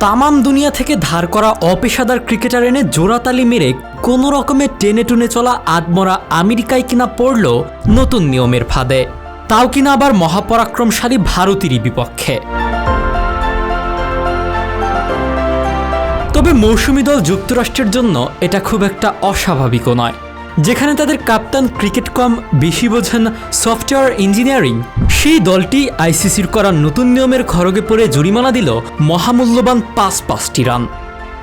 তামাম দুনিয়া থেকে ধার করা অপেশাদার ক্রিকেটার এনে জোড়াতালি মেরে কোনো রকমে টেনে টুনে চলা আদমরা আমেরিকায় কিনা পড়ল নতুন নিয়মের ফাঁদে। তাও কিনা আবার মহাপরাক্রমশালী ভারতেরই বিপক্ষে। তবে মৌসুমী দল যুক্তরাষ্ট্রের জন্য এটা খুব একটা অস্বাভাবিকও নয়। যেখানে তাদের কাপ্তান ক্রিকেট কম বেশি বোঝেন সফটওয়্যার ইঞ্জিনিয়ারিং। সেই দলটি আইসিসির করা নতুন নিয়মের খড়গে পড়ে জরিমানা দিল মহামূল্যবান পাঁচ পাঁচটি রান।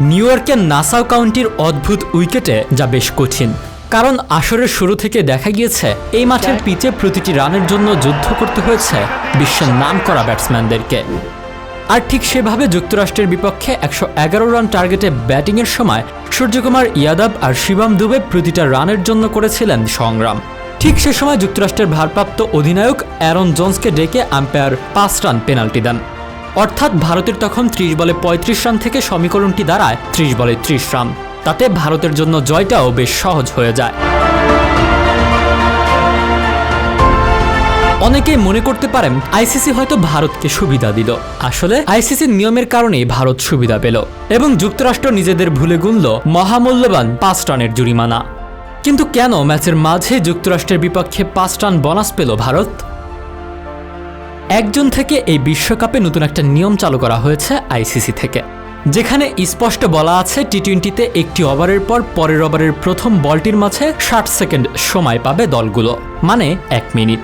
নিউ ইয়র্কের নাসাও কাউন্টির অদ্ভুত উইকেটে যা বেশ কঠিন। কারণ আসরের শুরু থেকে দেখা গিয়েছে এই মাঠের পিচে প্রতিটি রানের জন্য যুদ্ধ করতে হয়েছে বিশ্বের নাম করা ব্যাটসম্যানদেরকে। আর ঠিক সেভাবে যুক্তরাষ্ট্রের বিপক্ষে একশো এগারো রান টার্গেটে ব্যাটিংয়ের সময় সূর্যকুমার ইয়াদব আর শিবম দুবে প্রতিটা রানের জন্য করেছিলেন সংগ্রাম। ঠিক সে সময় যুক্তরাষ্ট্রের ভারপ্রাপ্ত অধিনায়ক অ্যারন জোন্সকে ডেকে আম্পায়ার পাঁচ রান পেনাল্টি দেন। অর্থাৎ ভারতের তখন ত্রিশ বলে পঁয়ত্রিশ রান থেকে সমীকরণটি দাঁড়ায় ত্রিশ বলে ত্রিশ রান। তাতে ভারতের জন্য জয়টাও বেশ সহজ হয়ে যায়। অনেকেই মনে করতে পারেন আইসিসি হয়তো ভারতকে সুবিধা দিল। আসলে আইসিসির নিয়মের কারণেই ভারত সুবিধা পেল এবং যুক্তরাষ্ট্র নিজেদের ভুলে গুনল মহামূল্যবান পাঁচ রানের জরিমানা। কিন্তু কেন ম্যাচের মাঝে যুক্তরাষ্ট্রের বিপক্ষে পাঁচ রান বোনাস পেল ভারত? একজন থেকে এই বিশ্বকাপে নতুন একটা নিয়ম চালু করা হয়েছে আইসিসি থেকে, যেখানে স্পষ্ট বলা আছে টি টোয়েন্টিতে একটি ওভারের পর পরের ওভারের প্রথম বলটির মাঝে ষাট সেকেন্ড সময় পাবে দলগুলো মানে এক মিনিট।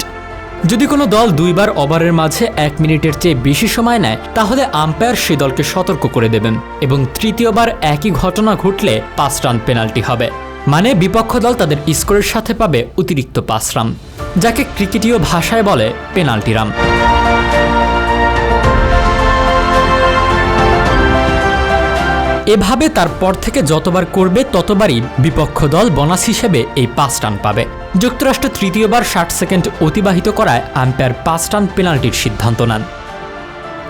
যদি কোনো দল দুইবার ওভারের মাঝে এক মিনিটের চেয়ে বেশি সময় নেয়, তাহলে আম্পায়ার সে দলকে সতর্ক করে দেবেন এবং তৃতীয়বার একই ঘটনা ঘটলে পাঁচ রান পেনাল্টি হবে। মানে বিপক্ষ দল তাদের স্কোরের সাথে পাবে অতিরিক্ত পাঁচ রান, যাকে ক্রিকেটীয় ভাষায় বলে পেনাল্টি রান। এভাবে তারপর থেকে যতবার করবে, ততবারই বিপক্ষ দল বোনাস হিসেবে এই পাঁচ রান পাবে। যুক্তরাষ্ট্র তৃতীয়বার ষাট সেকেন্ড অতিবাহিত করায় আম্পায়ার পাঁচ রান পেনাল্টির সিদ্ধান্ত নেন।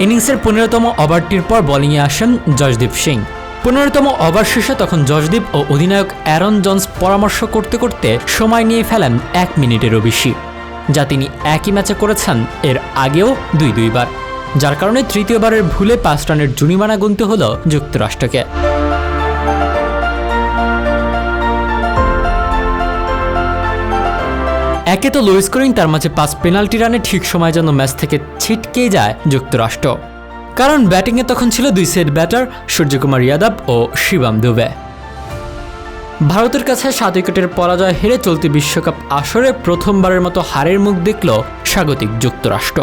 ইনিংসের পনেরোতম ওভারটির পর বোলিংয়ে আসেন জশদীপ সিং। পনেরোতম ওভার শেষে তখন জশদীপ ও অধিনায়ক অ্যারন জন্স পরামর্শ করতে করতে সময় নিয়ে ফেলেন এক মিনিটেরও বেশি, যা তিনি একই ম্যাচে করেছেন এর আগেও দুই দুইবার যার কারণে তৃতীয়বারের ভুলে পাঁচ রানের জরিমানা গুনতে হলো যুক্তরাষ্ট্রকে। একে তো লো স্কোরিং তার মাঝে পাঁচ পেনাল্টি রানে ঠিক সময় যেন ম্যাচ থেকে ছিটকে যায় যুক্তরাষ্ট্র। কারণ ব্যাটিংয়ে তখন ছিল দুই সেট ব্যাটার, সূর্যকুমার যাদব ও শিবাম দুবে। ভারতের কাছে সাত উইকেটের পরাজয় হেরে চলতি বিশ্বকাপ আসরে প্রথমবারের মতো হারের মুখ দেখল স্বাগতিক যুক্তরাষ্ট্র।